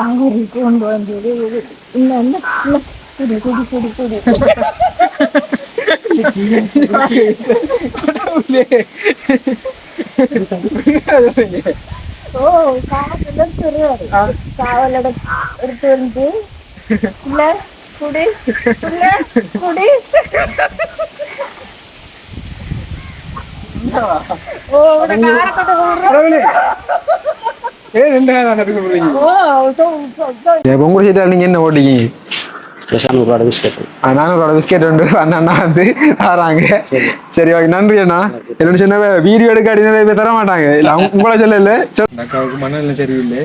அவரு கொண்டு வந்தது இல்ல இல்ல இல்ல குடி குடி குடி குடி ஓ காவல சொல்லுவாரு காவல் எடுத்து வந்து இல்ல குடி இல்ல குடி ஓ உட காரக்கட்ட போடுற ஏன் ரெண்டு நேரம் நடக்க சீட்டால் நீங்க என்ன ஓட்டிங்க ஒரு பிஸ்கட் நானூறு பிஸ்கெட் உண்டு அந்த அண்ணா வந்து தராங்க சரி. ஓகே நன்றி அண்ணா. என்னோட சொன்ன வீடியோ எடுக்க அடி நிறைய பேர் தர மாட்டாங்க. இல்ல அவங்க உங்களை சொல்ல இல்ல அக்காவுக்கு மனநிலை சரியில்லை.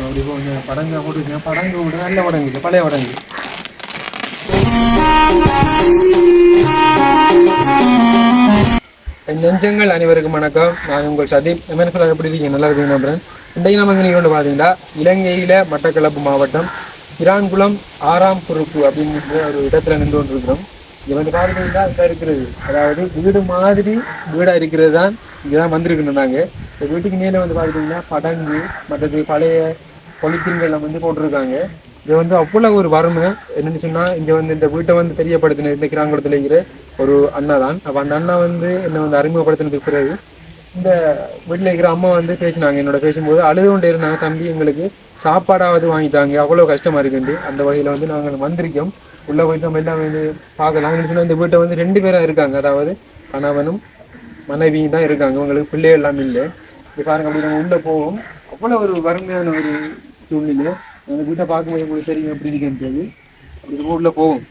அப்படி போங்க படங்க போட்டுருக்கேன் படங்க விட நல்ல படங்கு இல்லை பழைய படங்கு நெஞ்சங்கள் அனைவருக்கும் வணக்கம். நான் உங்கள் சதீப். எம்என்எஃப்எல் எப்படி இருக்கீங்க நல்லா இருக்கீங்க நம்புறேன். இன்றைக்கு நம்ம நீங்கள் கொண்டு பார்த்தீங்கன்னா இலங்கையில் மட்டக்களப்பு மாவட்டம் இரான்குளம் ஆறாம் குறுப்பு அப்படிங்கிற ஒரு இடத்துல நின்று கொண்டிருக்கிறோம். இது வந்து பார்த்தீங்கன்னா இதாக இருக்கிறது. அதாவது வீடு மாதிரி வீடாக இருக்கிறது தான் இங்கேதான் வந்திருக்கணும் நாங்கள் இந்த வீட்டுக்கு மேலே வந்து பார்த்தீங்கன்னா படங்கு மற்றது பழைய பொலித்தீன்கள்லாம் வந்து போட்டிருக்காங்க. இது வந்து அவ்வளோ ஒரு வறுமை. என்னென்னு சொன்னால் இங்கே வந்து இந்த வீட்டை வந்து தெரியப்படுத்தின இந்த கிராங்குளத்துல இருக்கிற ஒரு அண்ணா தான் அப்போ அந்த அண்ணா வந்து என்னை வந்து அறிமுகப்படுத்தினதுக்கு பிறகு இந்த வீட்டில் இருக்கிற அம்மா வந்து பேசினாங்க. என்னோட பேசும்போது அழுது கொண்டே இருந்தாங்க தம்பி எங்களுக்கு சாப்பாடாவது வாங்கிட்டாங்க அவ்வளோ கஷ்டமாக இருக்குண்டு அந்த வகையில் வந்து நாங்கள் வந்திருக்கோம். உள்ளே போயிட்டு நம்ம எல்லாம் வந்து பார்க்கலாம். சொன்னால் இந்த வீட்டை வந்து ரெண்டு பேராக இருக்காங்க. அதாவது கணவனும் மனைவியும் தான் இருக்காங்க. உங்களுக்கு பிள்ளை எல்லாம் இல்லை. இப்போ பாருங்க அப்படி நம்ம உள்ளே போவோம். அவ்வளோ ஒரு வறுமையான ஒரு சூழ்நிலை. அந்த வீட்டை பார்க்கும்போது உங்களுக்கு தெரியும் எப்படி இருக்குன்றது. அப்படி உள்ளே போவோம்.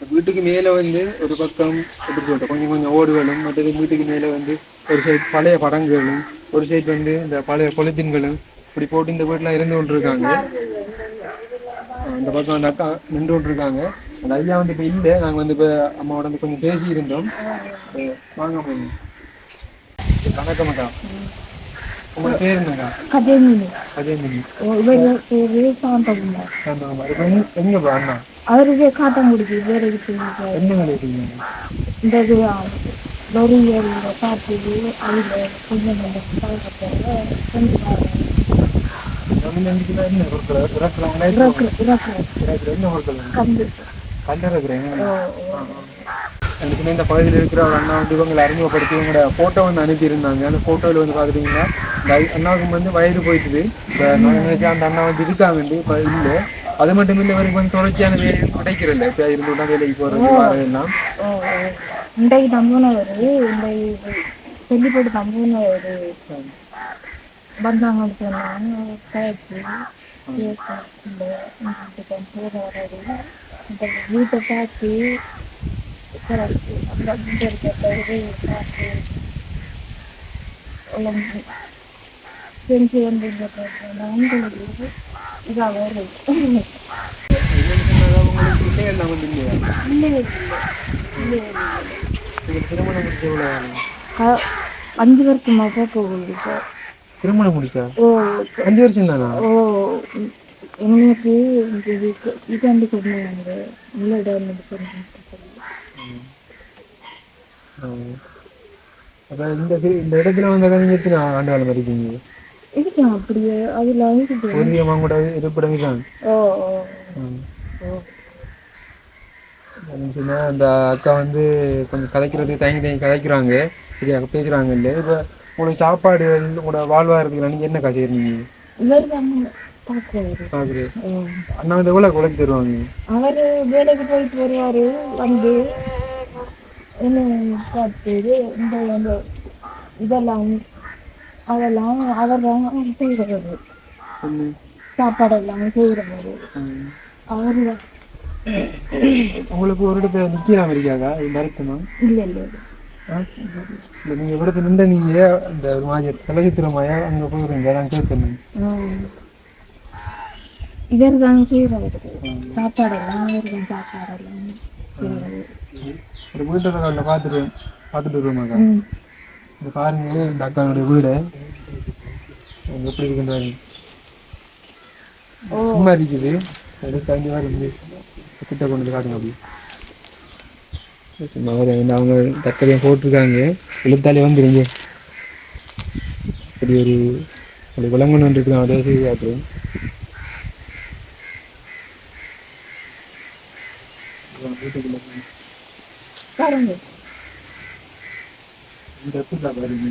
வீட்டுக்கு மேலே வந்து ஒரு பக்கம் எப்படி சொல்றேன் கொஞ்சம் கொஞ்சம் ஓடுகளும் மற்றது வீட்டுக்கு மேலே வந்து ஒரு சைடு பழைய படங்களும் ஒரு சைடு வந்து இந்த பழைய பொலித்தீன்களும் இப்படி போட்டு இந்த வீட்டில் இருந்து கொண்டிருக்காங்க. அந்த பக்கம் அந்த அக்கா நின்று கொண்டிருக்காங்க. அந்த ஐயா வந்து இப்போ இல்லை நாங்கள் வந்து இப்போ அம்மாவோட வந்து கொஞ்சம் பேசி இருந்தோம் வாங்க போய் வணக்கம் அக்கா. உங்களுக்கு பேர் என்னக்கா கஜேமினி அஜயந்தினி இவர் பேரு சாந்தகுமார் சாந்தகுமார் இப்போ எங்க அண்ணா? அவருக்கு காத்தாங்குடிக்கு வேலைக்கு போயிருக்காரு என்ன வேலை இருக்கீங்க இந்த இது லொரியல் காப்பீடு அதில் கொஞ்சம் கொஞ்சம் என்ன இறக்குற என்ன பொருட்கள் கம்ப்யூட்டர் கல் இறக்குறேன் எனக்கு இந்த பகுதியில் இருக்கிற ஒரு அண்ணா வந்து இவங்களை அறிமுகப்படுத்தி இவங்களோட ஃபோட்டோ வந்து அனுப்பியிருந்தாங்க அந்த ஃபோட்டோவில் வந்து பார்த்துட்டிங்கன்னா இந்த அண்ணாவுக்கு வந்து வயது போயிட்டுது இப்போ நான் நினைச்சேன் அந்த அண்ணா வந்து இருக்காங்க இப்போ இல்லை அது மட்டும் இல்லை இவருக்கு வந்து தொடர்ச்சியான வேலை கிடைக்கிறதில்ல இப்போ இருந்து தான் வேலைக்கு போகிறது வரதெல்லாம் இன்றைக்கு நம்பினவர் இன்றைக்கு சொல்லி போட்டு நம்பினவர் வந்தாங்கன்னு சொன்னாங்க கழிச்சு வீட்டை பார்த்து கரெக்ட் அந்த வீட்டை இருக்கிற பார்த்து ஒழுங்கு செஞ்சு வந்து உங்களுக்கு இதாக உங்களுக்கு உங்களுக்கு? க- அஞ்சு வருஷமா போகுது இப்போ. திருமணம் முடிச்சா? ஓ அஞ்சு வருஷம் தானா? ஓ இந்த இதுக்கு இதாண்டு சொன்னாங்க. உங்களோட சொன்னாங்க அப்போ இந்த இந்த இடத்துல வந்து நீங்க எத்தனை ஆண்டு காலம் இருக்கீங்க? இருக்கேன் அப்படியே. அதில் இருக்குது பூர்வீகமாக கூட இருப்பிடம் தான். ஓ ஓ. ஓ சொன்னா அந்த அக்கா வந்து கொஞ்சம் கதைக்கிறதுக்கு தயங்கி தயங்கி கதைக்கிறாங்க. சரியா பேசுறாங்க இல்லை. இப்போ உங்களுக்கு சாப்பாடு உங்களோட வாழ்வாரத்துக்கு நீங்க என்ன காசு பார்க்குறாரு பார்க்குறேன் அண்ணா வந்து எவ்வளோ குழந்தை தருவாங்க அவர் வேலைக்கு போயிட்டு வருவார் வந்து பார்த்து இந்த இந்த இதெல்லாம் அதெல்லாம் அவர் தான் செய்கிறது. சாப்பாடெல்லாம் செய்கிறது. அவர் உங்களுக்கு ஒரு இடத்துல நிற்கலாம் இருக்காதா மருத்துவம்? இல்லை இல்லை இல்லை. நீங்கள் இடத்துல நின்று நீங்கள் இந்த மாதிரி தலைச்சித்திரமாயா அங்கே போயிருங்க நான் கேட்கணும் இவர் தான் செய்கிறது. சாப்பாடெல்லாம் இவர் தான் சாப்பாடெல்லாம் செய்கிறது. ஒரு வீட்டு காலில் பார்த்துட்டு பார்த்துட்டு வருவாங்க ம். இந்த பாருங்க இந்த அக்காவுடைய வீடு. எப்படி இருக்குன்றாரு சும்மா இருக்குது. அது தண்ணி வருது கிட்ட கொண்டு வந்து காட்டுங்க அப்படி. சும்மா ஒரு அவங்க தற்கொலையும் போட்டிருக்காங்க. இழுத்தாலே வந்துருங்க. இப்படி ஒரு ஒரு விலங்குன்னு இருக்கு அதே செய்யாது பாருங்க. இந்த இடத்துல பாருங்க.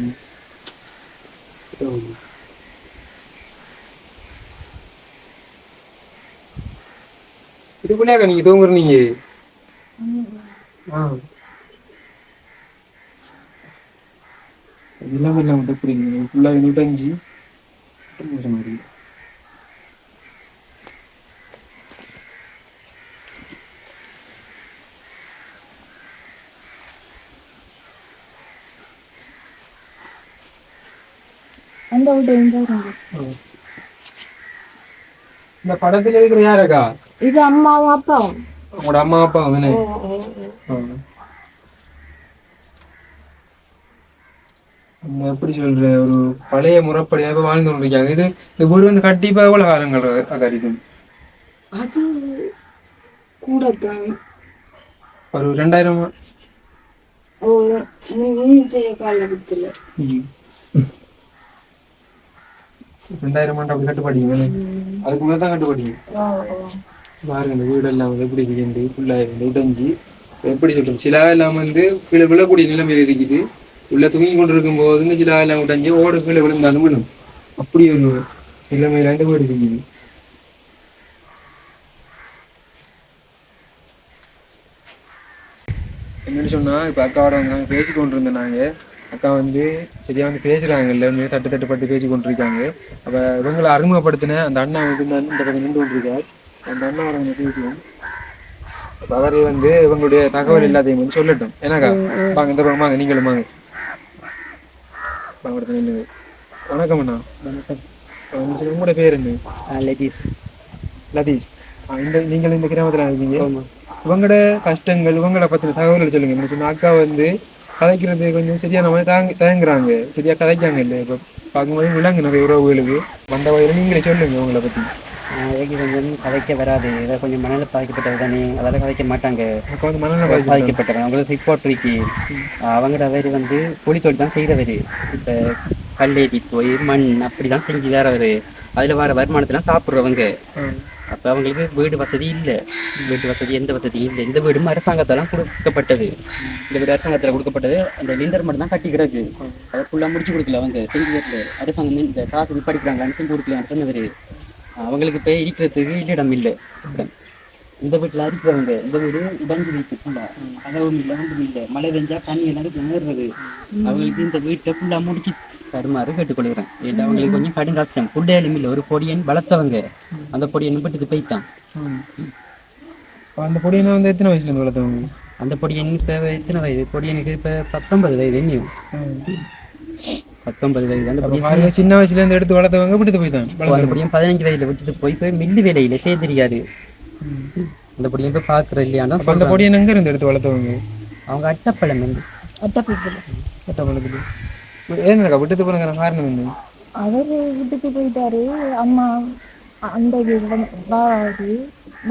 இதுக்குள்ளேயாக்கா நீங்க தூங்குற நீங்க எல்லாம் எல்லாம் வந்து புரியுங்க ஃபுல்லாக நூற்றஞ்சு மாதிரி அந்த இந்த படத்துல இருக்கிற யாருக்கா இது அம்மாவும் அப்பாவும். உங்களோட அம்மா அப்பா அவனே ஓ, ஓ, ஓ. அந்த எப்படி சொல்ற ஒரு பழைய முறைப்படியாக வாழ்ந்து கொண்டிருக்காங்க. இது இந்த வீடு வந்து கண்டிப்பா எவ்வளவு காலங்கள் அகரிக்கும்? அது கூடத்தான். ஒரு ரெண்டாயிரம் ஒரு காலகட்டத்தில். ரெண்டாயிரம் ஆண்டு அப்படி கட்டுப்பாடிங்க. அதுக்கு மேலே தான் கட்டுப்பாடிங்க பாருங்க இந்த வீடெல்லாம் வந்து எப்படி இருக்குது ஃபுல்லாக உடைஞ்சு எப்படி சொல்றது சிலா எல்லாம் வந்து கீழே விழக்கூடிய நிலைமையில் இருக்குது. உள்ள தூங்கி கொண்டு இருக்கும் போது இந்த சிலா எல்லாம் உடைஞ்சு ஓட கீழே விழுந்தாலும் விழும். அப்படி ஒரு நிலைமையில இந்த வீடு இருக்குது. என்னன்னு சொன்னா இப்ப அக்காவோட வந்து நாங்க பேசி கொண்டு இருந்தோம் நாங்க. அக்கா வந்து சரியா வந்து பேசுறாங்க. எல்லாருமே தட்டு தட்டு பட்டு பேசி கொண்டு இருக்காங்க அப்ப இவங்களை அறிமுகப்படுத்தின அந்த அண்ணா வந்து இந்த பக்கம் நின்று கொண்டிருக்கார். அந்த அண்ணா அவங்க பேசுவோம் அப்ப அவரே வந்து இவங்களுடைய தகவல் எல்லாத்தையும் வந்து சொல்லட்டும். ஏன்னாக்கா? வாங்க இந்த பக்கம் வாங்க நீங்களும் வாங்க. வணக்கம் அண்ணா. வணக்கம். உங்களோட பேர் என்ன? லதீஷ். ஆ, இந்த நீங்கள் இந்த கிராமத்துல இருக்கீங்க. இவங்களோட கஷ்டங்கள் இவங்களை பத்தின தகவல்கள் சொல்லுங்க. சொன்னா அக்கா வந்து கதைக்கிறது கொஞ்சம் சரியான மாதிரி தாங்க தயங்குறாங்க. சரியா கதைக்காங்க இல்லை இப்போ பார்க்கும்போது விலங்கு நிறைய உறவுகளுக்கு வந்த வயதில் நீங்களே சொல்லுங்க உங்களை பத்தி. எனக்கு கொஞ்சம் கதைக்க வராது. ஏதாவது கொஞ்சம் மனநிலை பாதிக்கப்பட்டது தானே. அதெல்லாம் கதைக்க மாட்டாங்க. அக்கா வந்து பாதிக்கப்பட்டாங்க. பாதிக்கப்பட்டவங்க. அவங்களுக்கு ரிப்போர்ட் இருக்கு அவங்களோட அவர் வந்து கூலி தொழில் தான் செய்கிறவர் இப்போ கல்லேடி போய் மண் அப்படி தான் செஞ்சு வேறவர் அதில் வர வருமானத்தெல்லாம் சாப்பிட்றவங்க. அப்போ அவங்களுக்கு வீடு வசதி இல்லை. வீட்டு வசதி எந்த வசதியும் இல்லை. இந்த வீடும் அரசாங்கத்தாலாம் கொடுக்கப்பட்டது. இந்த வீடு அரசாங்கத்தில் கொடுக்கப்பட்டது. அந்த லிண்டர் மட்டும் தான் கட்டி கிடக்கு. அதை ஃபுல்லாக முடிச்சு கொடுக்கல அவங்க. செஞ்சு தரல. அரசாங்கம் இந்த காசு படிக்கிறாங்களான்னு செஞ்சு கொடுக்கலான்னு சொன்னவர். அவங்களுக்கு இப்போ இருக்கிறதுக்கு இடம் இல்லை. இடம். இந்த வீட்டில் அரிக்கிறவங்க இந்த வீடு உடஞ்சு வீட்டு ஃபுல்லாக இல்லை ஒன்றும் இல்லை. மழை பெஞ்சா தண்ணி எல்லாரும் கிணறுறது அவங்களுக்கு இந்த வீட்டை ஃபுல்லாக முடிச்சு தருமாறு கேட்டுக்கொள்கிறேன். இது அவங்களுக்கு கொஞ்சம் கடும் கஷ்டம். புள்ளையிலும் இல்லை. ஒரு பொடியன் வளர்த்தவங்க. அந்த பொடியன் விட்டுட்டு போய்த்தான். அந்த பொடியனை வந்து எத்தனை வயசுல இருந்து வளர்த்தவங்க? அந்த பொடியன் இப்போ எத்தனை வயது? பொடியனுக்கு இப்போ பத்தொன்பது வயது என்னையும் பத்தொன்பது வயது. அந்த பாருங்க சின்ன வயசுல இருந்து எடுத்து வளர்த்தவங்க விட்டுட்டு போய்தான் அந்த பொடியன் பதினஞ்சு வயதுல விட்டுட்டு போய் போய் மில்லு வேலையில சேர்த்திருக்காரு அந்த பொடியன் போய் பார்க்குற அப்ப அந்த பொடியன் எங்க இருந்து எடுத்து வளர்த்தவங்க? அவங்க அட்டப்பழம் வந்து அட்டப்பிடிக்கல கட்டப்பழத்துக்கு ஏன்னாக்கா விட்டுட்டு போன காரணம் என்ன? அவர் வீட்டுக்கு போயிட்டாரு. அம்மா அந்த வீடு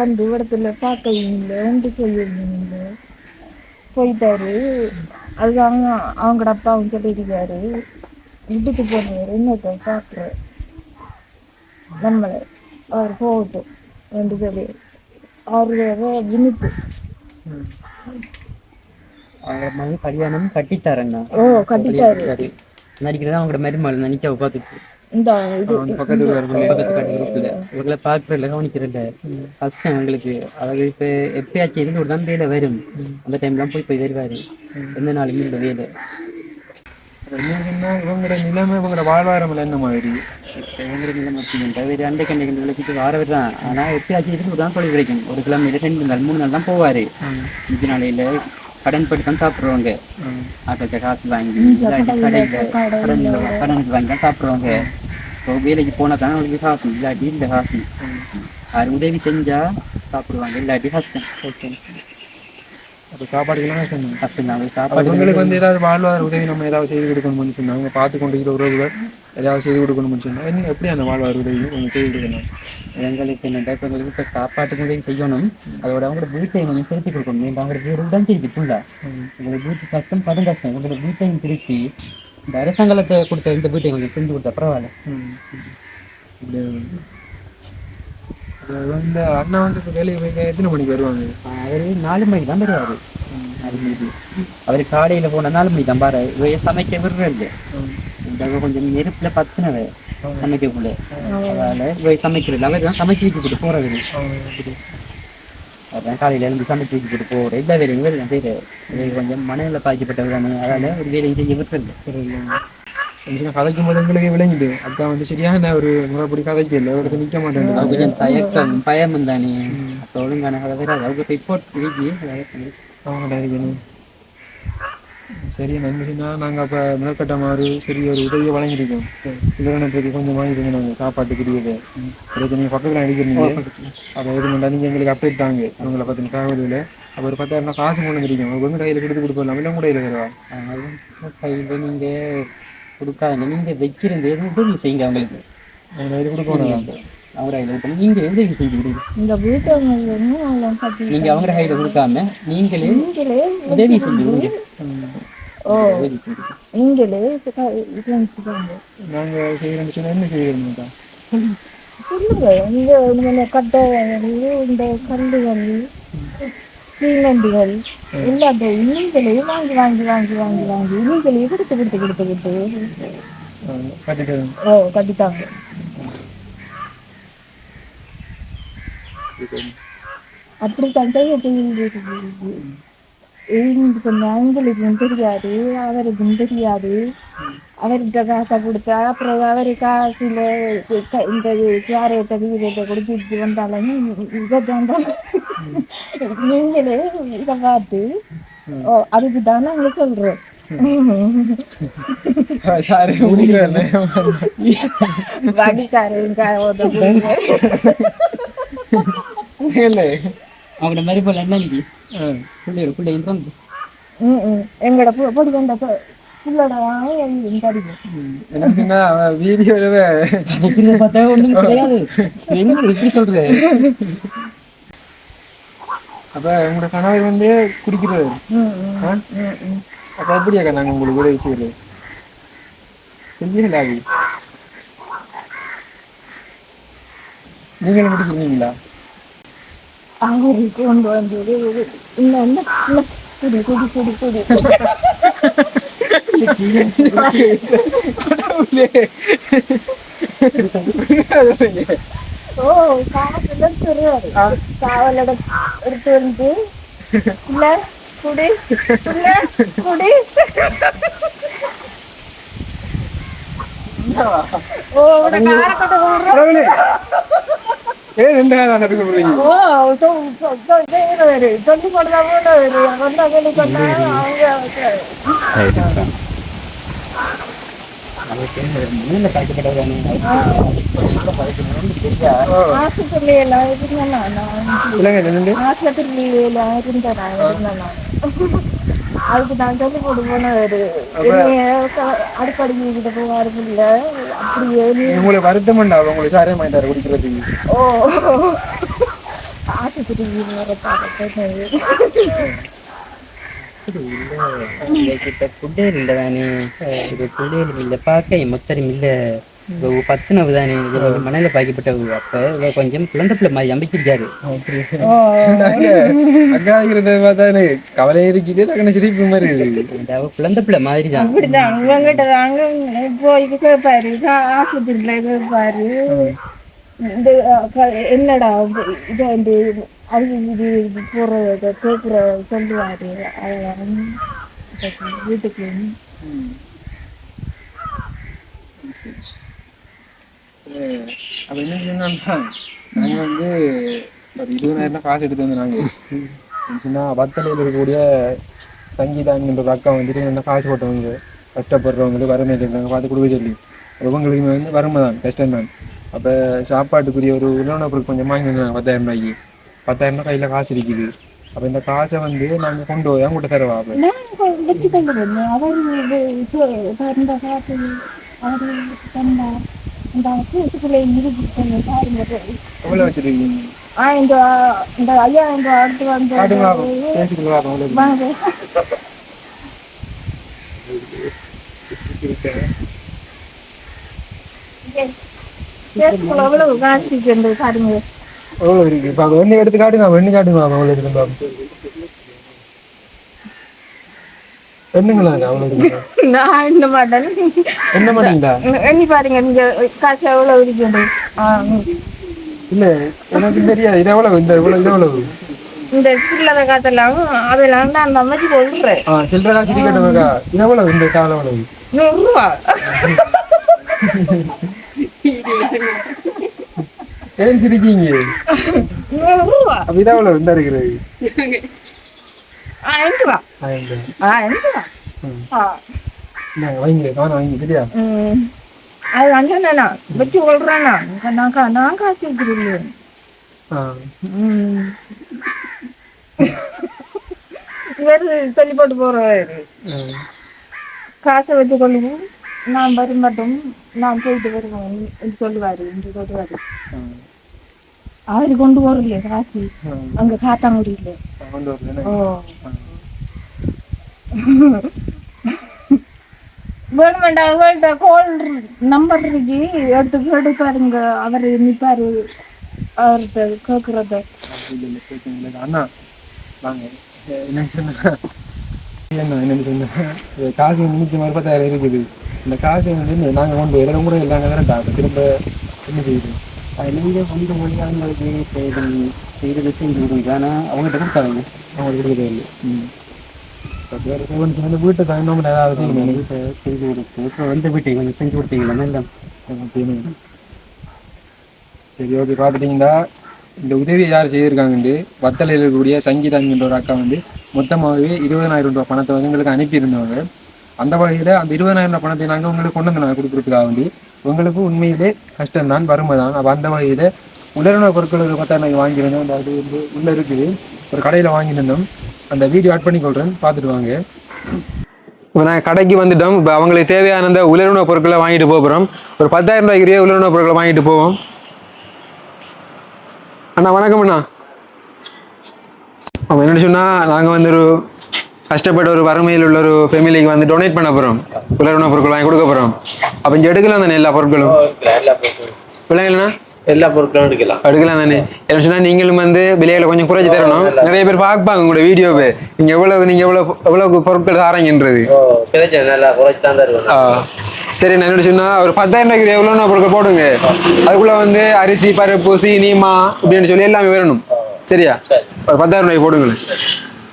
வந்து இடத்துல பார்க்கவும் இல்லை ஒன்று செய்யவும் இல்லை. போயிட்டாரு. அது அவங்க அவங்களோட அப்பாவும் சொல்லியிருக்காரு. வீட்டுக்கு போனவர் என்னத்தை பார்க்குற நம்மளை அவர் போகட்டும் என்று சொல்லி அவர் வேற வினித்து அவங்க மகன் கல்யாணம் கட்டித்தாரண்ணா ஓ கட்டிட்டாரு நடிக்கிறதா அவங்களோட மருமகள் நினைக்க பார்த்துட்டு. இந்த பக்கத்து பக்கத்து இவங்களை பார்க்குறதுல கவனிக்கிறதில்ல கஷ்டம் அவங்களுக்கு அவர் இப்போ எப்பயாச்சும் இருந்து ஒரு தான் வேலை வரும். அந்த டைம்லாம் போய் போய் வருவாரு. எந்த நாளுமே இந்த வேலை. இவங்களோட நிலைமை இவங்களோட வாழ்வாரம் என்ன மாதிரி? எங்களுக்கு நிலைமை வேறு அண்டை கண்டை கண்டு விளக்கிட்டு வாரவர் தான். ஆனால் எப்பயாச்சும் இருந்து ஒரு தான் தொழில் கிடைக்கும் ஒரு கிழமையில ரெண்டு நாள் மூணு நாள் தான் போவார். மிச்ச நாளையில் கடன் பட்டு தான் சாப்பிடுவாங்க ஆட்டோத்தை காசு வாங்கி கடையில் கடனில் கடனுக்கு வாங்கி தான் சாப்பிடுவாங்க இப்போ வேலைக்கு போனால் தானே அவங்களுக்கு காசு இல்லாட்டி இல்லை காசு யார் உதவி செஞ்சா சாப்பிடுவாங்க இல்லாட்டி கஷ்டம். அப்போ சாப்பாடுக்கெல்லாம் கஷ்டம் தான். கஷ்டம் சாப்பாடு இவங்களுக்கு வந்து ஏதாவது வாழ்வாதார உதவி நம்ம ஏதாவது செய்து கொடுக்கணும்னு சொன்னாங்க பார்த்து கொண்டிருக்கிற உறவுகள் ஏதாவது செய்து கொடுக்கணும்னு சொன்னா என்ன எப்படி அந்த வாழ்வாதார உதவி கொஞ்சம் செய்து கொடுக்கணும்? எங்களுக்கு என்னென்னா இப்போ எங்களுக்கு இப்போ சாப்பாட்டுக்கு உதவி செய்யணும். அதோட அவங்களோட வீட்டையும் கொஞ்சம் திருப்பி கொடுக்கணும். இந்த அவங்களோட வீடு தான் திருப்பி ஃபுல்லாக எங்களுக்கு வீட்டு கஷ்டம் கடும் கஷ்டம் எங்களோட வீட்டையும் திருப்பி இந்த அரசாங்கத்தை கொடுத்த இந்த வீட்டையும் கொஞ்சம் திரும்பி கொடுத்தா பரவாயில்ல. வந்து அண்ணா வந்து இப்போ வேலைக்கு போய் எத்தனை மணிக்கு வருவாங்க? அவர் நாலு மணிக்கு தான் வருவார். நாலு மணிக்கு. அவர் காலையில் போன நாலு மணிக்கு தான் பாரு இவைய சமைக்க விடுறது இந்த கொஞ்சம் நெருப்புல பத்துனவ சமைக்கக்குள்ள. அதனால் இவை சமைக்கிறது அவர் தான் சமைச்சு வைக்கப்பட்டு போகிறது அதான் காலையில இருந்து சமைச்சு வச்சுக்கிட்டு போகிற எல்லா வேலையும் வேலை தான் செய்யற கொஞ்சம் மனநிலை பாதிக்கப்பட்டவர் தானே. அதனால் ஒரு வேலையும் செய்ய விட்டுறது கதைக்கும் போது எங்களுக்கு விளங்கிட்டு அக்கா வந்து சரியான ஒரு முறைப்படி கதைக்கு இல்லை ஒரு நிற்க மாட்டேன் அது கொஞ்சம் தயக்கம் பயம் தானே அப்போ ஒழுங்கான கதை அவங்க ரிப்போர்ட் இருக்கணும் சரி நன்றினா நாங்கள் அப்போ முதற்கட்ட மாதிரி சரி ஒரு உதவியை வழங்கியிருக்கோம் உதாரணத்துக்கு கொஞ்சம் வாங்கிருங்க நாங்கள் சாப்பாட்டுக்குரியது அதுக்கு நீங்கள் பக்கத்தில் அடிக்கிறீங்க அப்போ இது பண்ணா நீங்கள் எங்களுக்கு அப்டேட் தாங்க உங்களை பற்றின தகவலில் அப்போ ஒரு பத்தாயிரம் காசு கொண்டு வந்துருக்கீங்க உங்களுக்கு வந்து கையில் கொடுத்து கொடுப்போம் இல்லை கூட இருக்கிறதா கையில் நீங்க கொடுக்காதீங்க. நீங்க வைக்கிறது எதுவும் உதவி செய்யுங்க அவங்களுக்கு. அவங்க கையில் கொடுக்கணும் அவங்க கையில் விட்டு நீங்க உதவி செய்யுங்க இந்த வீட்டவங்க கட்டி நீங்க அவங்க கையில கொடுக்காம நீங்களே நீங்களே உதவி செஞ்சு ஓ நீங்களே நாங்கள் செய்கிறோம்னு சொன்னால் என்ன செய்கிறோம் சொல்லுங்க. நீங்க இந்த கட்டைகள் இந்த கல்லுகள் சீமெண்டுகள் எல்லாத்தையும் நீங்களே வாங்கி வாங்கி வாங்கி வாங்கி வாங்கி நீங்களே கொடுத்து கொடுத்து கொடுத்து கொடுத்து ஓ கட்டித்தாங்க அப்படித்தான் செய்ய செய்யுது சொன்னா எங்களுக்கும் தெரியாது அவருக்கும் தெரியாது. அவர்கிட்ட காசை கொடுத்தா அப்புறம் அவரு காசுல க- இந்த சாரத்தை வீரத்தை குடிச்சிட்டு வந்தாலும் இதை தான் நீங்களே இதை பார்த்து ஓ அதுக்கு தான் நாங்கள் சொல்றோம் சாரி முடிக்கிறேன் வடிக்காரங்க இல்லை அவங்கள மாதிரி போல அண்ணனுக்கு பிள்ளையோட பிள்ளைங்க வந்து எங்களோட பொ- பொடி வந்த படிக்கும் என்ன சொன்னா அவன் வீடியோவே இப்படி பார்த்தா ஒண்ணும் கிடையாது என்ன இப்படி சொல்ற? அப்ப உங்களோட கணவர் வந்து குடிக்கிறது? அப்ப எப்படியாக்கா நாங்க உங்களுக்கு உதவி செய்யறது? செஞ்சீங்களா நீங்களும் குடிக்கிறீங்களா அவரு கொண்டு குடி குடி குடி குடி. ஓ காசுல தருவாரு காவலோட எடுத்து வந்து இல்ல குடி இல்ல குடி ஓ உட காரக்கட்டை போடுற ஏன் ரெண்டு நாள் நடக்க போறீங்க ஓ சொ சொ சொ செய்யறவரு சொல்லி கொடுத்தா போனவரு வந்தா சொல்லி சொன்னா அவங்க பாய்க்கப்பட்டதானே தெரியா ஆஸ்பத்திரியில எல்லாம் இருந்தேன் ஆஸ்பத்திரியில எல்லாம் இருந்தேன்? நான் அதுக்கு நான் சொல்லி போட்டு போனவரு. அடிக்கடி கிட்ட போவாரு இல்ல. அப்படியே நீ உங்களுக்கு வருத்தம் உண்டா உங்களுக்கு சாரே மாட்டாரு குடிக்கிறதுக்கு. ஓ. ஆஸ்பத்திரி வேற இல்ல. தானே. இது புள்ளேர் இல்ல. பார்க்க மொத்தரும் இல்ல. பத்துனவு தானே. மணல பாய்க்கப்பட்டவு அப்ப இவ கொஞ்சம் குழந்தை பிள்ளை மாதிரி அம்பிச்சிருக்காரு அக்கா இருக்கிறத பார்த்தா எனக்கு கவலை இருக்குது டக்குனு சிரிப்பு மாதிரி. அவ குழந்தை பிள்ளை மாதிரி தான். அப்படிதான். இவங்கிட்ட தாங்க. இப்போ இது கேட்பாரு கா- ஆஸ்பத்திரியில கேட்பாரு இந்த என்னடா இது? அது இது இது போடுறத கேட்குற சொல்லுவாரு வீட்டுக்கு அப்ப என்ன சொன்னா நாங்க வந்து ஒரு இருபதாயிரம் காசு எடுத்து வந்து நாங்க. சொன்னா வத்தலையில் இருக்கக்கூடிய சங்கீதாங்கிற என்ற அக்கா வந்துட்டு என்ன காசு போட்டவங்க கஷ்டப்படுறவங்களுக்கு வறுமை இருக்காங்க பார்த்து கொடுக்க சொல்லி. இவங்களுக்கு வந்து வறுமை தான் கஷ்டம் தான் அப்போ சாப்பாட்டுக்குரிய ஒரு உணவுப் பொருள் கொஞ்சம் வாங்கி வந்தாங்க பத்தாயிரம் ரூபாய்க்கு. பத்தாயிரம் ரூபாய் கையில் காசு இருக்குது. அப்ப இந்த காசை வந்து நாங்க கொண்டு போய் தான் கூட தருவா எவ்வளவு வச்சிருக்கீங்க? ஆ இந்த இந்த ஐயா இந்த அடுத்து வந்து பேசிக்கலாம் எவ்வளவு காசு பாருங்க. எவ்வளவு இருக்கு. அது வெண்ணி எடுத்து காட்டுங்க வெண்ணி காட்டுங்க அவ்வளவு இருக்கு பாப்போம். என்னங்களா அவ்வளவு இருக்கு நான் என்ன மாட்டேன் என்ன பண்ணீங்களா எண்ணி பாருங்க நீங்க காசு எவ்வளவு இருக்குது. இல்ல எனக்கு தெரியாது. இது எவ்வளவு? இந்த இவ்வளவு இது எவ்வளவு? இந்த சில்லறை காசெல்லாம் அதெல்லாம் நான் நம்பி கொள்றேன் ஆ சில்லறை காசு இருக்கட்டும்க்கா இது எவ்வளவு? இந்த தாள் எவ்வளவு? நூறு ரூபா. ஏன் சிரிக்கீங்க நூறு ரூபா அப்ப இது எவ்வளவு இந்த இருக்கிறது வைங்க காணும் வைங்க சரியா. அது நானா வச்சு கொள்றேன் நான். நான் காசு ம். இவர் சொல்லி போட்டு போறாரு ஆ. காசை வச்சு கொள்ளுவோம். நான் வரும் மட்டும் நான் போயிட்டு வருவேன் என்று சொல்லுவாரு என்று சொல்லுவாரு. அவரு கொண்டு வரலையே காசு. அங்க காத்தாங்குடியில வேணுமெண்டா உங்கள்கிட்ட கோல் நம்பர் இருக்கு. எடுத்து கேட்டு பாருங்க. அவர் நிப்பாரு. அவர்கிட்ட கேக்குறத. அண்ணா வாங்க. என்ன சொன்னா? என்ன சொன்னா? காசு மிச்சம் மாதிரி பத்தாயிரம் இருக்குது. இந்த காசு வந்து நாங்க கொண்டு போய் கூட இல்லாங்க தானே திரும்ப என்ன செய்யுது? நீங்க கொஞ்சம் மொழி அவங்களுக்கு செய்யறது செஞ்சு கொடுங்க ஆனா அவங்ககிட்ட கொடுத்தாங்க அவங்களுக்கு கொடுக்கவே இல்லை. ம். வீட்டை தகுந்த ஏதாவது வீட்டை செய்து கொடுத்து அப்புறம் வந்து வீட்டை கொஞ்சம் செஞ்சு கொடுத்தீங்களா? அப்படின்னு சரி ஓகே பார்த்துட்டிங்களா? இந்த உதவியை யார் செய்திருக்காங்கண்டு வத்தலையில் இருக்கக்கூடிய சங்கீதாங்கிற ஒரு அக்கா வந்து மொத்தமாகவே இருபதனாயிரம் ரூபாய் பணத்தை வந்து எங்களுக்கு அனுப்பியிருந்தவங்க. அந்த வகையில் அந்த இருபதனாயிரம் பணத்தை நாங்கள் உங்களுக்கு கொண்டு வந்து நாங்கள் கொடுக்குறதுக்காக வேண்டி உங்களுக்கு உண்மையிலே கஷ்டம்தான் வறுமை தான் அப்போ அந்த வகையில் உலரண பொருட்கள் ஒரு பத்தாயிரம் நாங்கள் வாங்கியிருந்தோம் அந்த அது வந்து உள்ளே இருக்குது ஒரு கடையில் வாங்கியிருந்தோம். அந்த வீடியோ ஆட் பண்ணி கொள்கிறேன் பார்த்துட்டு வாங்க. இப்போ நாங்கள் கடைக்கு வந்துட்டோம். இப்போ அவங்களுக்கு தேவையான அந்த உலர்ண பொருட்களை வாங்கிட்டு போகிறோம் ஒரு பத்தாயிரம் ரூபாய்க்கு உலர்ண பொருட்களை வாங்கிட்டு போவோம். அண்ணா வணக்கம் அண்ணா. அவன் என்ன சொன்னால் நாங்கள் வந்து ஒரு கஷ்டப்பட்ட ஒரு வறுமையில் உள்ள ஒரு ஃபேமிலிக்கு வந்து டொனேட் பண்ண போகிறோம் உலர்ண பொருட்கள் வாங்கி கொடுக்க போகிறோம் அப்போ இங்கே எடுக்கலாம் தானே எல்லா பொருட்களும்? பிள்ளைங்கள்ண்ணா? எல்லா பொருட்களும் எடுக்கலாம். எடுக்கலாம் தானே. என்ன சொன்னா நீங்களும் வந்து விலையில கொஞ்சம் குறைச்சி தரணும். நிறைய பேர் பார்ப்பாங்க உங்களோட வீடியோவை நீங்க எவ்வளவு நீங்க எவ்வளவு எவ்வளவு பொருட்கள் தாரங்கன்றது. சரி நான் என்ன சொன்னா ஒரு பத்தாயிரம் ரூபாய்க்கு எவ்வளோ பொருட்கள் போடுங்க. அதுக்குள்ள வந்து அரிசி பருப்பு சீனி மா இப்படின்னு சொல்லி எல்லாமே வரணும். சரியா? ஒரு பத்தாயிரம் ரூபாய்க்கு போடுங்களேன்.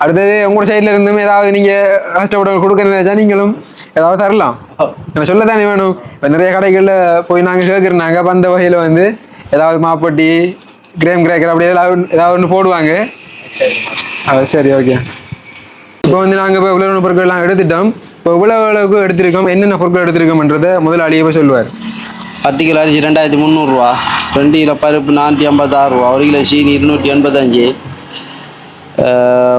அடுத்தது உங்களோட சைட்ல இருந்தும் ஏதாவது நீங்க கஷ்டப்பட கொடுக்க நினைச்சா நீங்களும் ஏதாவது தரலாம். நம்ம சொல்ல தானே வேணும். இப்போ நிறைய கடைகளில் போய் நாங்கள் கேட்குறாங்க அப்போ அந்த வகையில் வந்து ஏதாவது மாப்பட்டி கிரேம் கிரேக்கர் அப்படி ஏதாவது ஏதாவது ஒன்று போடுவாங்க. ஆ, சரி ஓகே இப்போ வந்து நாங்கள் இப்போ உலக பொருட்கள் எல்லாம் எடுத்துட்டோம். இப்போ இவ்வளவு அளவுக்கு எடுத்திருக்கோம். என்னென்ன பொருட்கள் எடுத்திருக்கோம்ன்றதை முதலாளியே போய் சொல்லுவார். பத்து கிலோ அரிசி ரெண்டாயிரத்தி முந்நூறுரூவா ரெண்டு கிலோ பருப்பு நானூற்றி ஐம்பத்தாறு ரூபா. ஒரு கிலோ சீனி இருநூற்றி எண்பத்தஞ்சு.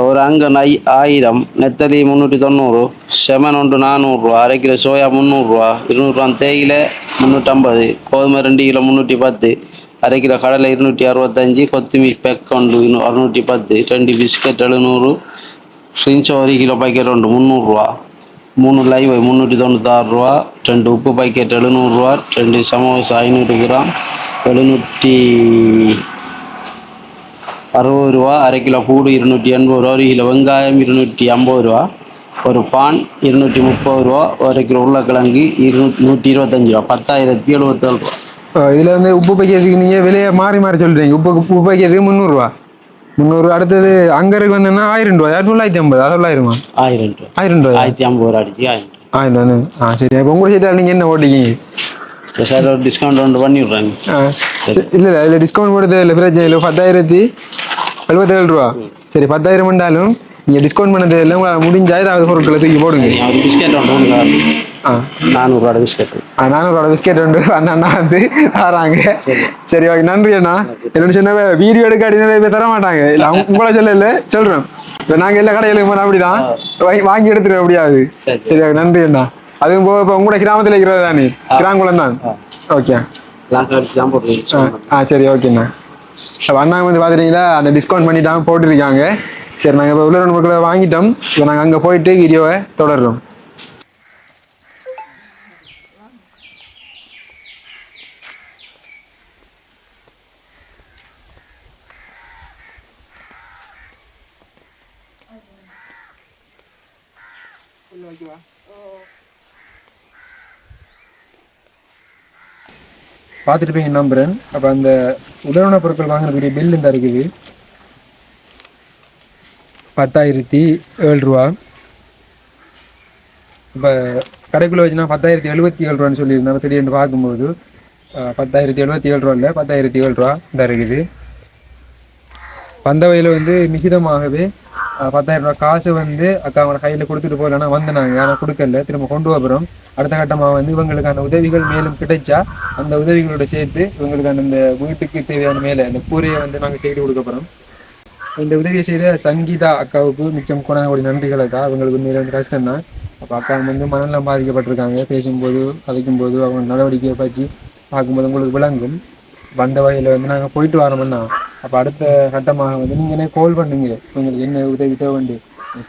ஒரு அங்கன் ஐ ஆயிரம் நெத்தலி முந்நூற்றி தொண்ணூறு செமன் ஒன்று நானூறுரூவா அரை கிலோ சோயா முந்நூறுரூவா இருநூறுவா தேயிலை முந்நூற்றம்பது கோதுமை ரெண்டு கிலோ முந்நூற்றி பத்து அரை கிலோ கடலை இருநூற்றி அறுபத்தஞ்சி கொத்தமல்லி பெக் ஒன்று அறுநூற்றி பத்து ரெண்டு பிஸ்கட் எழுநூறு ஃப்ரிஞ்சோ ஒரு கிலோ பாக்கெட் ரெண்டு முந்நூறுரூவா மூணு லைவ் முந்நூற்றி தொண்ணூத்தாறுரூவா ரெண்டு உப்பு பாக்கெட் எழுநூறுரூவா ரெண்டு சமோசா ஐநூறு கிராம் எழுநூற்றி அறுபது ரூபா அரை கிலோ பூடு இருநூற்றி எண்பது ரூபா ஒரு கிலோ வெங்காயம் இருநூற்றி ஐம்பது ரூபா ஒரு பான் இருநூற்றி முப்பது ரூபா ஒரு கிலோ உருளைக்கிழங்கு இருநூற்றி நூற்றி இருபத்தஞ்சு ரூபா பத்தாயிரத்தி எழுபத்தேழு ரூபா. இதில் வந்து உப்பு பாக்கெட்டுக்கு நீங்கள் விலையை மாறி மாறி சொல்கிறீங்க உப்பு உப்பு பாக்கெட்டுக்கு முந்நூறுரூவா முந்நூறு அடுத்தது அங்கருக்கு வந்தோன்னா ஆயிரம் ரூபா தொள்ளாயிரத்தி ஐம்பது? அது தொள்ளாயிரமா? ஆயிரம் ரூபா. ஆயிரம் ரூபாய்? ஆயிரத்தி ஐம்பது ரூபா அடிச்சு ஆயிரம் ஆயிரம் ஆ சரி. இப்போ உங்கள் நீங்கள் என்ன ஓட்டிக்கிங்க சார் ஒரு டிஸ்கவுண்ட் ஒன்று பண்ணி விட்றாங்க இல்லை இல்லை இதில் டிஸ்கவுண்ட் போட தேவையில்லை பிரச்சனை இல்லை பத்தாயிரத்தி எழுபத்தேழு ரூபா சரி பத்தாயிரம் பண்ணாலும் நீங்கள் டிஸ்கவுண்ட் பண்ணது எல்லாம் முடிஞ்சா ஏதாவது பொருட்களை தூக்கி போடுங்க பிஸ்கெட் ஒன்று ஆ நானூறுரூவா பிஸ்கெட் ஆ, நானூறு பிஸ்கெட் உண்டு அந்த அண்ணா வந்து தராங்க சரி ஓகே நன்றி அண்ணா என்னோட சின்ன வீடியோ எடுக்க அப்படின்னு தர மாட்டாங்க உங்களை சொல்ல இல்லை சொல்கிறோம் இப்போ நாங்கள் எல்லா கடையிலும் அப்படிதான் வாங்கி- வாங்கி எடுத்துட முடியாது சரி. சரி ஓகே நன்றி அண்ணா அதுவும் போக இப்போ உங்களோட கிராமத்தில் இருக்கிறது தானே? கிராங்குளம் தான். ஓகே ஆ ஆ சரி ஓகேண்ணா அப்போ அண்ணா வந்து பார்த்துட்டீங்களா அந்த டிஸ்கவுண்ட் பண்ணிட்டாங்க போட்டிருக்காங்க. சரி நாங்கள் இப்போ உள்ள பொருட்களை வாங்கிட்டோம். இப்போ நாங்கள் அங்கே போயிட்டு வீடியோவை தொடர்றோம். பார்த்துட்டு போய் நம்புறேன். அப்போ அந்த உடலுண பொருட்கள் வாங்கினக்கூடிய பில் இந்த இருக்குது. பத்தாயிரத்தி ஏழு ரூபா. இப்போ கடைக்குள்ளே வச்சுனா பத்தாயிரத்தி எழுபத்தி ஏழு ரூபான்னு சொல்லியிருந்தேன் திடீர்னு பார்க்கும்போது பத்தாயிரத்தி எழுபத்தி ஏழு ரூபா இல்லை பத்தாயிரத்தி ஏழு ரூபா இந்த இருக்குது. வந்த வகையில் வந்து மிகிதமாகவே பத்தாயிரம் ரூபாய் காசு வந்து அக்கா அவங்க கையில் கொடுத்துட்டு போகலன்னா வந்தாங்க ஆனால் கொடுக்கல. திரும்ப கொண்டு வரோம் அடுத்த கட்டமாக வந்து இவங்களுக்கான உதவிகள் மேலும் கிடைச்சா அந்த உதவிகளோட சேர்த்து இவங்களுக்கான இந்த வீட்டுக்கு தேவையான மேலே அந்த கூரையை வந்து நாங்கள் செய்து கொடுக்க போகிறோம் இந்த உதவியை செய்த சங்கீதா அக்காவுக்கு மிச்சம் கொண்டாடி நன்றிகள் அக்கா. அவங்களுக்கு உண்மையில வந்து கஷ்டம் தான் அப்போ அக்கா வந்து மனநலம் பாதிக்கப்பட்டிருக்காங்க. பேசும்போது கதைக்கும் போது அவங்க நடவடிக்கையை பற்றி பார்க்கும்போது உங்களுக்கு விளங்கும். வந்த வகையில் வந்து நாங்கள் போயிட்டு வரோம்னா அப்போ அடுத்த கட்டமாக வந்து நீங்களே கால் பண்ணுங்க. உங்களுக்கு என்ன உதவி தேவைண்டு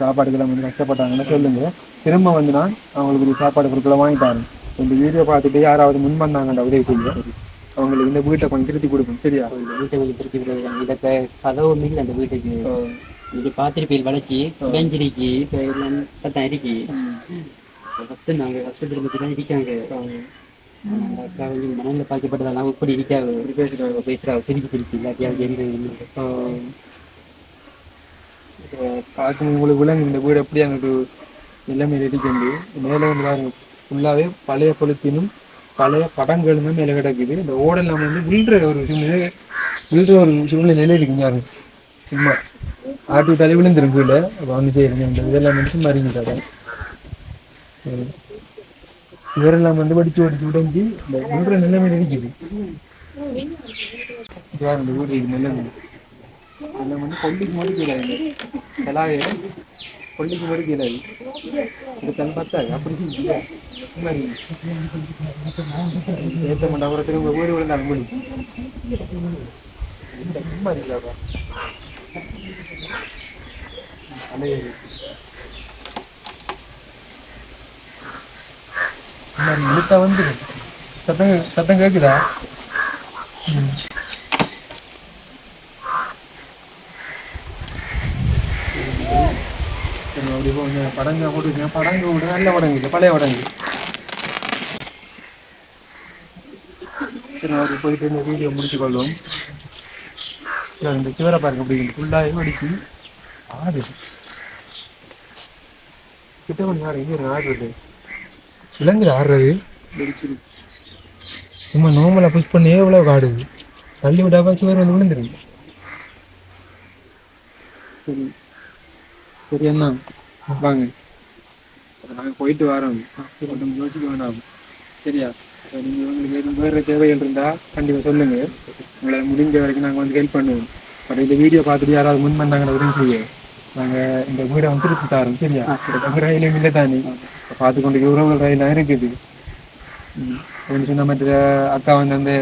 சாப்பாடுக்கெல்லாம் வந்து கஷ்டப்பட்டாங்கன்னா சொல்லுங்க. திரும்ப வந்து நான் அவங்களுக்கு ஒரு சாப்பாடு பொருட்களை வாங்கி தரேன். இந்த வீடியோ பார்த்துட்டு யாராவது முன் வந்தாங்கன்ற உதவி செய்ய? அவங்களுக்கு இந்த வீட்டை கொஞ்சம் திருத்தி கொடுக்கும் சரியா? இந்த வீட்டை கொஞ்சம் திருப்பி விடுறாங்க இதை கதவும் இல்லை அந்த வீட்டுக்கு. இது பார்த்துருப்பீங்க வளர்ச்சி உடைஞ்சிருக்கு இப்போ எல்லாம் தான் இருக்கு ஃபஸ்ட்டு நாங்கள் கஷ்டப்பட்டு தான் இருக்காங்க. அக்கா வந்து மணலில் பாய்க்கப்பட்டதெல்லாம் இப்படி இருக்காது பேசுகிறாங்க பேசுகிறாங்க சிரிப்பு சிரிப்பு இல்லாட்டியாவது எரிந்து பார்க்கும் உங்களுக்கு விலங்கு இந்த வீடு எப்படி அங்கிட்டு எல்லாமே ரெடிக்கண்டு மேலே வந்து பாருங்க ஃபுல்லாகவே பழைய பொழுத்தினும் பழைய படங்களுமே மேலே கிடக்குது இந்த ஓடெல்லாம் வந்து விழுற ஒரு சூழ்நிலை விழுற ஒரு சூழ்நிலை நிலை இருக்குங்க பாருங்க. சும்மா ஆட்டு தலைவிலும் திரும்ப கீழே அப்போ வந்து செய்யுங்க இந்த இதெல்லாம் வந்து சும்மா அறிஞ்சிட்டாங்க சிவரெல்லாம் வந்து வடிச்சு வடிச்சு உடைஞ்சு இந்த விழுற நிலைமை இருக்குது இது இந்த வீடு இது நிலைமை. எல்லாம் வந்து கொல்லிக்கு மட்டும் கீழாது எல்லாவே கொல்லிக்கு மட்டும் கீழாது இது தன் பார்த்தா அப்படி செஞ்சு ஏற்ற மாட்டா அப்புறம் திரும்ப ஊர் விழுந்தாங்க முடி அலையே இருக்கா இழுத்தா வந்து சத்தம் சத்தம் கேக்குதா? சரி, அப்படி போங்க படங்க போட்டுருக்கேன் படங்க விட நல்ல படங்கு இல்லை பழைய படங்கு சரி அப்படி போயிட்டு இந்த வீடியோ முடிச்சு கொள்வோம். இந்த சிவரை பாருங்க அப்படி ஃபுல்லாகவே அடிச்சு. ஆடு கிட்ட பண்ணி ஆடு எங்கே விலங்குது ஆடுறது? சும்மா நோமலை புஷ் பண்ணி எவ்வளோ ஆடுது தள்ளி விட்டாப்பா சிவர் வந்து விழுந்துருக்கு சரி. சரி அண்ணா வாங்க. நாங்கள் போயிட்டு வரோம். ஒன்றும் யோசிக்க வேண்டாம் சரியா? நீங்கள் உங்களுக்கு எதுவும் வேறு தேவைகள் இருந்தால் கண்டிப்பாக சொல்லுங்க. உங்களை முடிஞ்ச வரைக்கும் நாங்கள் வந்து ஹெல்ப் பண்ணுவோம். பட் இந்த வீடியோ பார்த்துட்டு யாராவது முன் வந்தாங்கன்னா உதவி செய்ய நாங்கள் இந்த வீடை வந்து தரோம் சரியா? ரயிலும் இல்லை தானே? பார்த்து கொண்டு உறவுகள் ரயிலாம் இருக்குது. ம். அப்படின்னு சொன்ன மற்ற அக்கா வந்து அந்த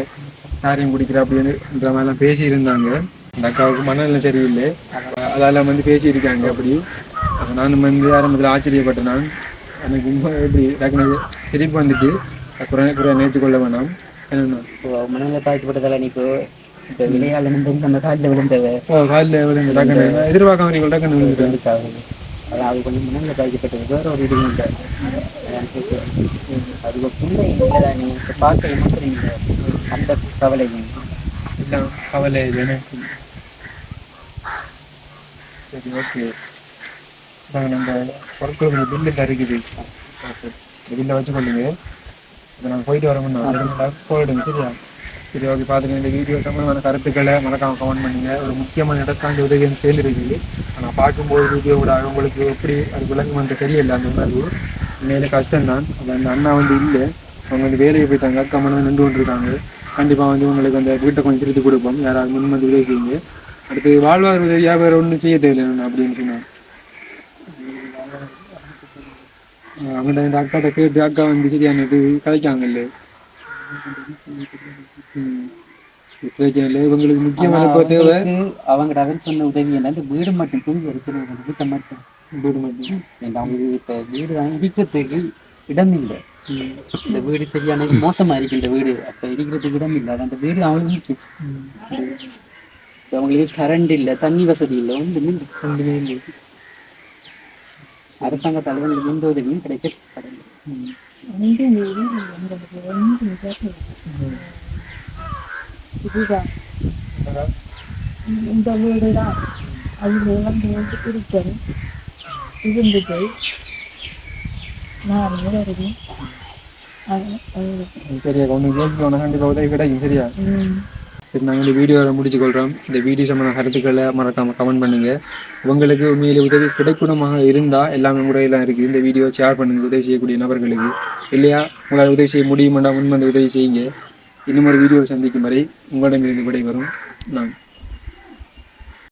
சாரியம் குடிக்கிற அப்படின்ற மாதிரிலாம் பேசி இருந்தாங்க அந்த அக்காவுக்கு மனநிலை சரியில்லை. அதெல்லாம் வந்து பேசியிருக்காங்க அப்படி. அப்ப நானும் வந்து ஆரம்பத்தில் ஆச்சரியப்பட்டேன் நான். எனக்கு ரொம்ப எப்படி டக்குனு சிரிப்பு வந்துட்டு குறை குறை நேர்த்துக்கொள்ள வேணாம். என்னன்னா? மணலில் பாய்க்கப்பட்டதால நீ இப்போ இப்போ விளையாட நின்று நம்ம காலில் விழுந்தவ காலில் விழுந்து டக்குனு எதிர்பார்க்காம நீங்கள் டக்குனு விழுந்துட்டேன் அதாவது கொஞ்சம் பாய்க்கப்பட்டது வேற ஒரு இது இல்லை அது பிள்ளை இல்லை நீ இப்போ பார்க்க மாத்திரீங்க அந்த கவலை இல்லை. எனக்கு சரி ஓகே. நம்ம பொருட்களுக்கு பில்லு இருக்குது. இந்த பில்லை வச்சுக்கொள்ளுங்க. இப்போ நாங்கள் போயிட்டு வரோம்னா போயிடுங்க சரியா? சரி ஓகே பார்த்துக்கங்க இந்த வீடியோ சம்பந்தமான கருத்துக்களை மறக்காம கமெண்ட் பண்ணுங்க. ஒரு முக்கியமான இடத்தாண்டி உதவின்னு சேர்ந்துருச்சு. ஆனால் பார்க்கும்போது வீடியோ கூட உங்களுக்கு எப்படி அது விளங்குமென்று தெரியல அந்த உணர்வு. மேலே கஷ்டம்தான். அது அந்த அண்ணா வந்து இல்லை. அவங்க வந்து வேலையை போயிட்டாங்க. அக்கா மனம் நின்று கொண்டிருக்காங்க. கண்டிப்பாக வந்து உங்களுக்கு அந்த வீட்டை கொஞ்சம் திருத்தி கொடுப்போம். யாராவது முன் வந்து உதவி செய்யுங்க. அடுத்து வாழ்வார் உதவியாக வேறு ஒன்றும் செய்ய தேவையில்லை அப்படின்னு சொன்னாங்க. அவங்கள்ட்ட இந்த அக்காட்ட கேட்டு அக்கா வந்து சரியான இது கதைக்காங்கல்ல இல்லை. இவங்களுக்கு முக்கியமான தேவை. அவங்க அவன் சொன்ன உதவி என்ன இந்த வீடு மட்டும் தூங்கி இருக்கிறவங்க வீட்டை மட்டும். வீடு மட்டும். அவங்களுக்கு இப்ப வீடு தான் இடிக்கிறதுக்கு இடம் இல்லை. இந்த வீடு சரியான இது மோசமா இருக்கு இந்த வீடு. அப்ப இடிக்கிறதுக்கு இடம் இல்லை. அது அந்த வீடு அவங்களுக்கு அவங்களுக்கு கரண்ட் இல்லை தண்ணி வசதி இல்லை ஒன்றுமே. ஒன்றுமே இல்லை. அரசாங்க தலைவர்களுக்கு எந்த உதவியும் கிடைக்க ஒன்று மீறி எங்களுக்கு ஒன்று கேட்கல இதுதான் இந்த வீடு தான் அதில் வந்து இருக்கேன் இருந்துட்டு நான் வருது சரியா கேட்கணும் கண்டிப்பாக உதவி கிடைக்கும் சரியா சரி நாங்கள் இந்த வீடியோவை முடிச்சு கொள்கிறோம் இந்த வீடியோ சம்மந்த கருத்துக்களை மறக்காம கமெண்ட் பண்ணுங்க உங்களுக்கு உண்மையிலே உதவி கிடைக்கூடமாக இருந்தால் எல்லாமே முறையெல்லாம் இருக்குது இந்த வீடியோ ஷேர் பண்ணுங்க உதவி செய்யக்கூடிய நபர்களுக்கு இல்லையா உங்களால் உதவி செய்ய முடியுமாண்டா முன் வந்து உதவி செய்யுங்க இன்னும் ஒரு வீடியோ சந்திக்கும் வரை உங்களிடமிருந்து விடைபெறும். நான்